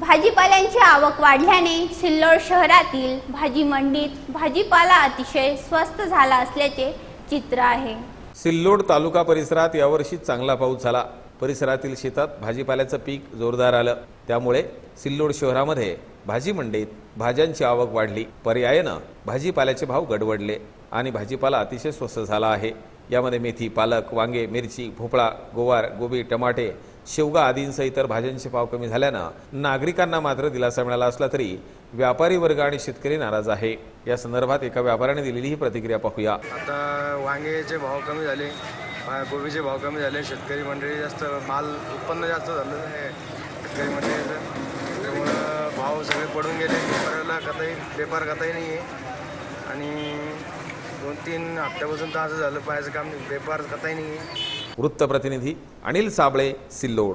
भाजीपाल्यांची आवक वाढल्याने सिल्लोड शहरातील भाजी मंडीत भाजीपाला अतिशय स्वस्त झाला असल्याचे चित्र आहे. सिल्लोड तालुका परिसरात यावर्षी चांगला पाऊस झाला. परिसरातील शेतात भाजीपाल्याचं पीक जोरदार आलं. त्यामुळे सिल्लोड शहरामध्ये भाजी मंडईत भाज्यांची आवक वाढली. पर्यायानं भाजीपाल्याचे भाव गडवडले आणि भाजीपाला अतिशय स्वस्त झाला आहे. यामध्ये मेथी पालक वांगे मिरची भोपळा गोवार गोबी टमाटे शेवगा आदींसह इतर भाज्यांचे भाव कमी झाल्यानं नागरिकांना मात्र दिलासा मिळाला असला तरी व्यापारी वर्ग आणि शेतकरी नाराज आहे. या संदर्भात एका व्यापाऱ्याने दिलेली ही प्रतिक्रिया पाहूया. आता वांग्याचे भाव कमी झाले कोबीचे गोबीचे भाव कमी झाले शेतकरी मंडळी जास्त माल उत्पन्न जास्त झालं आहे. शेतकरी मंडळीचं त्यामुळं भाव सगळे पडून गेले. व्यापाऱ्याला कथाही व्यापार कथाही नाही आहे. आणि दोन तीन हप्त्यापासून तर असं झालं पाहायचं काम व्यापार कथाही नाही आहे. वृत्तप्रतिनिधी अनिल साबळे सिल्लोड.